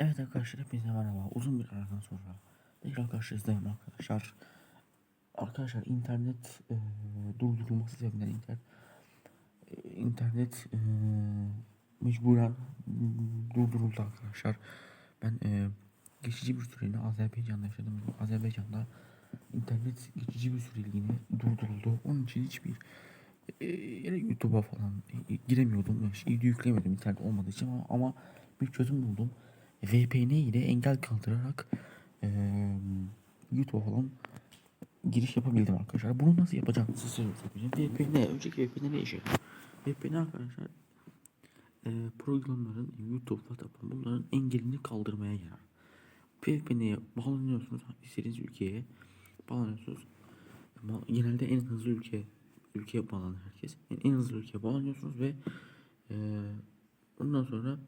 Evet arkadaşlar hepinize merhaba. Uzun bir aradan sonra tekrar karşınızdayım arkadaşlar. Arkadaşlar internet e, durdurulması sebebinden internet e, internet e, mecburen durduruldu arkadaşlar. Ben e, geçici bir süreliğine Azerbaycan'da yaşadım. Azerbaycan'da internet geçici bir süreliğine durduruldu. Onun için hiçbir e, YouTube'a falan e, giremiyordum. Yani yüklemiyordum internet olmadığı için ama, ama bir çözüm buldum. VPN ile engel kaldırarak e, YouTube'a falan giriş yapabildim arkadaşlar. Bunu nasıl yapacağım size söyleyeceğim. VPN, önceki VPN ne işe? VPN arkadaşlar e, programların YouTube, WhatsApp bunların engelini kaldırmaya yarar. VPN'ye bağlanıyorsunuz istediğiniz ülkeye bağlanıyorsunuz. Ama genelde en hızlı ülke ülkeye bağlanır herkes. Yani en hızlı ülkeye bağlanıyorsunuz ve e, ondan sonra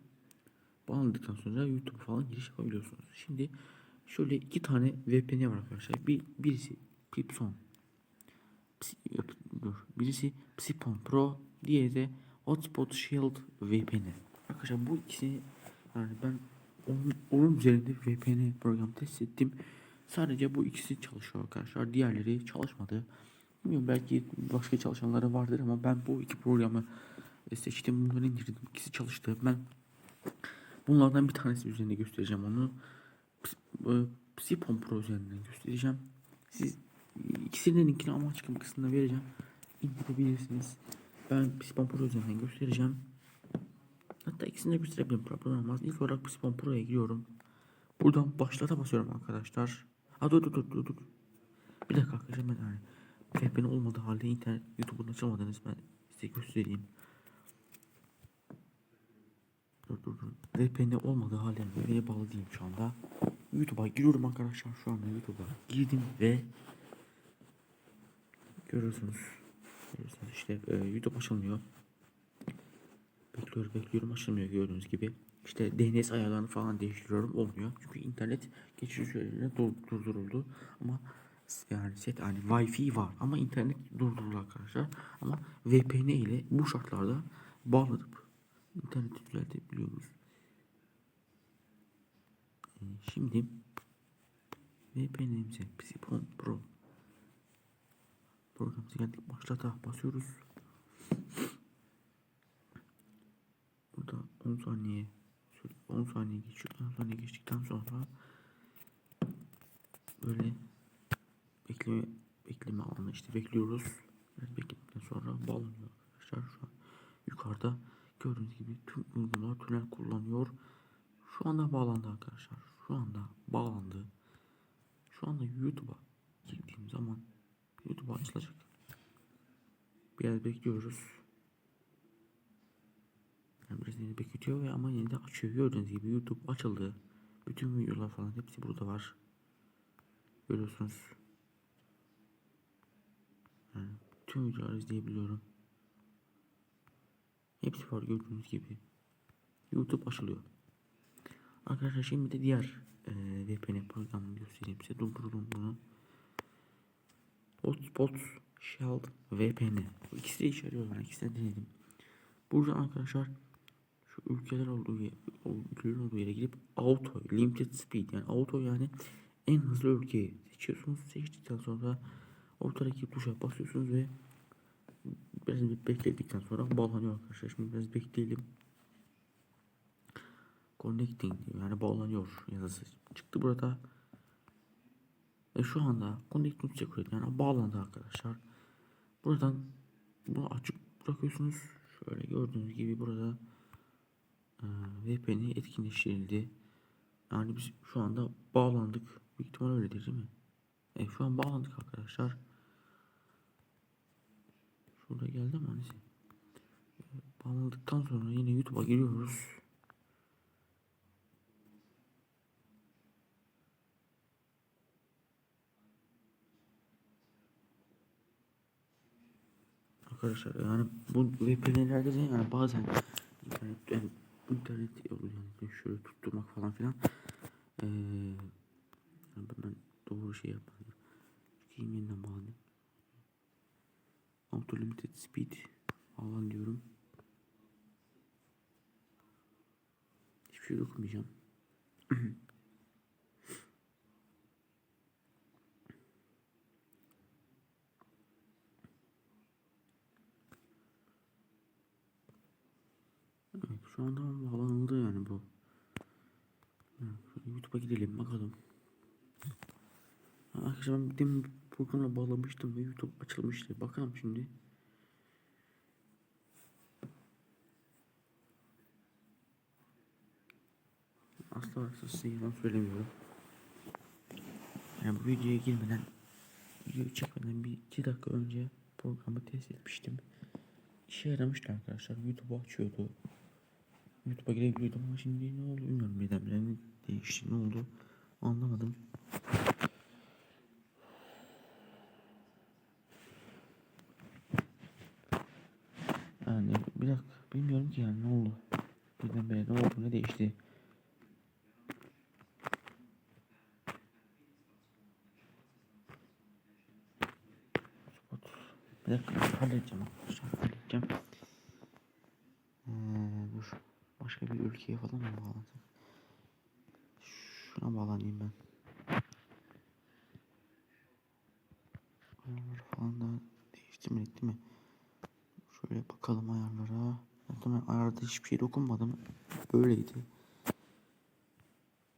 bağlandıktan sonra YouTube falan giriş yapabiliyorsunuz. Şimdi şöyle iki tane VPN var arkadaşlar. Bir, birisi Pipson. Dur. Birisi Psipon Pro, diğeri de Hotspot Shield VPN. Arkadaşlar bu ikisi yani ben onun, onun üzerinde VPN program test ettim. Sadece bu ikisi çalışıyor arkadaşlar. Diğerleri çalışmadı. Bilmiyorum belki başka çalışanları vardır ama ben bu iki programı seçtim. Bunları indirdim. İkisi çalıştı. Ben bunlardan bir tanesi üzerinde göstereceğim onu. Psipon Pro üzerinden göstereceğim. Siz ikisinin linkini ama açıklama kısmında vereceğim. İndirebilirsiniz. Ben Psipon Pro üzerinden göstereceğim. Hatta ikisini de gösterebilirim. Problem olmaz. İlk olarak Psipon Pro'ya giriyorum. Buradan başlata basıyorum arkadaşlar. Ha dur dur dur dur. dur. Bir dakika arkadaşlar ben yani VPN olmadığı halde internet YouTube'un açamadığınız ben size göstereyim. Dur dur dur. VPN olmadığı halde VPN'ye bağlı değilim şu anda. YouTube'a giriyorum arkadaşlar şu anda YouTube'a girdim ve görüyorsunuz. Görüyorsunuz işte e, YouTube açılmıyor. Bekliyorum bekliyorum açılmıyor gördüğünüz gibi. İşte DNS ayarlarını falan değiştiriyorum olmuyor. Çünkü internet geçici süreliğine durduruldu. Ama yani set yani Wi-Fi var ama internet durduruldu arkadaşlar. Ama VPN ile bu şartlarda bağlanıp interneti düzeltebiliyoruz. Ee, şimdi VPN'imize Psipon Pro programımıza geldik. Başlata basıyoruz. Burada 10 saniye 10 saniye geçiyor. 10 saniye geçtikten sonra böyle bekleme bekleme alanı işte bekliyoruz. Bekledikten sonra bağlanıyor arkadaşlar. Şu an yukarıda gördüğünüz gibi tüm uygulamalar tünel kullanıyor. Şu anda bağlandı arkadaşlar. Şu anda bağlandı. Şu anda YouTube'a girdiğim zaman YouTube'a açılacak. Biraz bekliyoruz. Yani biraz yine bekletiyor ama yine de açıyor. Gördüğünüz gibi YouTube açıldı. Bütün videolar falan hepsi burada var. Görüyorsunuz. Yani tüm videoları izleyebiliyorum. Hepsi var gördüğünüz gibi. YouTube açılıyor. Arkadaşlar şimdi de diğer e, VPN programını göstereyim size. Durdurdum bunu. Hotspot Shield VPN. Bu ikisi de işe. Ben ikisini denedim. Burada arkadaşlar şu ülkeler olduğu yer, o olduğu yere girip auto limited speed yani auto yani en hızlı ülkeyi seçiyorsunuz. Seçtikten sonra ortadaki tuşa basıyorsunuz ve biraz bir bekledikten sonra bağlanıyor arkadaşlar. Şimdi biraz bekleyelim. Connecting yani bağlanıyor yazısı çıktı burada. Ve şu anda Connecting Secret yani bağlandı arkadaşlar. Buradan bunu açık bırakıyorsunuz. Şöyle gördüğünüz gibi burada e, VPN etkinleştirildi. Yani biz şu anda bağlandık. Büyük ihtimal öyledir değil mi? Evet şu an bağlandık arkadaşlar. Şurada geldi mi annesi? Bağlandıktan sonra yine YouTube'a giriyoruz. Arkadaşlar yani bu VPN'lerde de yani bazen internet yani internet yolu yani şöyle tutturmak falan filan ee, ben doğru şey yapmadım. Çıkayım yeniden bağlayayım. Auto limited speed alan diyorum. Hiçbir şey dokunmayacağım. Evet, şu anda bağlanıldı yani bu. Evet, YouTube'a gidelim bakalım. Ben demin programla bağlamıştım ve YouTube açılmıştı. Bakalım şimdi. Asla size yalan söylemiyorum. Yani bu videoya girmeden video çekmeden bir iki dakika önce programı test etmiştim. İşe yaramıştı arkadaşlar. YouTube'u açıyordu. YouTube'a girebiliyordum ama şimdi ne oldu bilmiyorum birdenbire ne değişti ne oldu anlamadım. Yani bir dakika bilmiyorum ki yani ne oldu. Birdenbire ne oldu ne değişti. Bir dakika halledeceğim halledeceğim. Ee, dur. Başka bir ülkeye falan mı bağlansam? Şuna bağlanayım ben. Ayarları falan da değişti mi etti mi? Şöyle bakalım ayarlara. Zaten ben ayarda hiçbir şey dokunmadım. Böyleydi.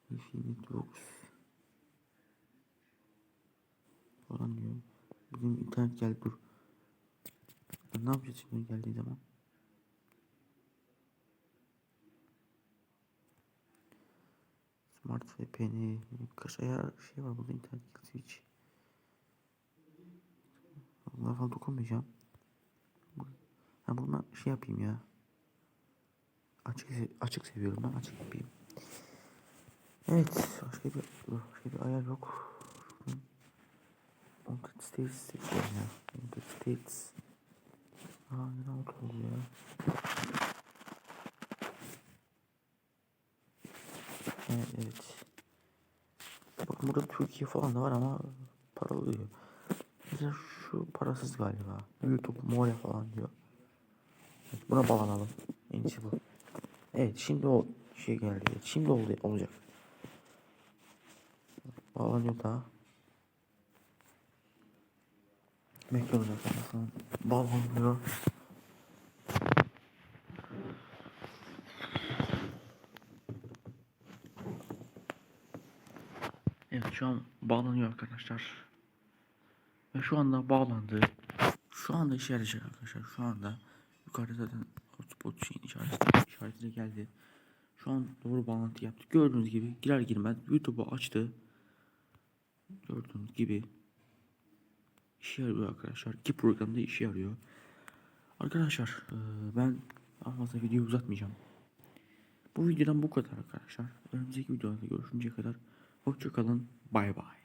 Wi-Fi Networks falan diyor. Bizim internet geldi dur. Ne yapacağız şimdi geldiği zaman? Smart VPN'i kaç ayar şey var burada internet switch. Bunlara falan dokunmayacağım. Ha bunu şey yapayım ya. Açık açık seviyorum ben açık yapayım. Evet başka bir başka bir ayar yok. United States seçiyorum ya. United States. Aa ne oldu ya? Evet, evet. Bakın burada Türkiye falan da var ama paralı diyor. Mesela şu parasız galiba. YouTube, More falan diyor. Evet, buna bağlanalım. En iyisi bu. Evet şimdi o şey geldi. Şimdi oldu, olacak. Bağlanıyor daha. Bekliyoruz arkadaşlar. Bağlanıyor. Evet şu an bağlanıyor arkadaşlar. Ve şu anda bağlandı. Şu anda işe yarayacak arkadaşlar. Şu anda yukarıda zaten hotspot şeyin işareti, işareti de geldi. Şu an doğru bağlantı yaptı. Gördüğünüz gibi girer girmez YouTube'u açtı. Gördüğünüz gibi işe yarıyor arkadaşlar. İki programda işe yarıyor. Arkadaşlar eee, ben daha fazla videoyu uzatmayacağım. Bu videodan bu kadar arkadaşlar. Önümüzdeki videolarda görüşünceye kadar hoşçakalın. Bay bay.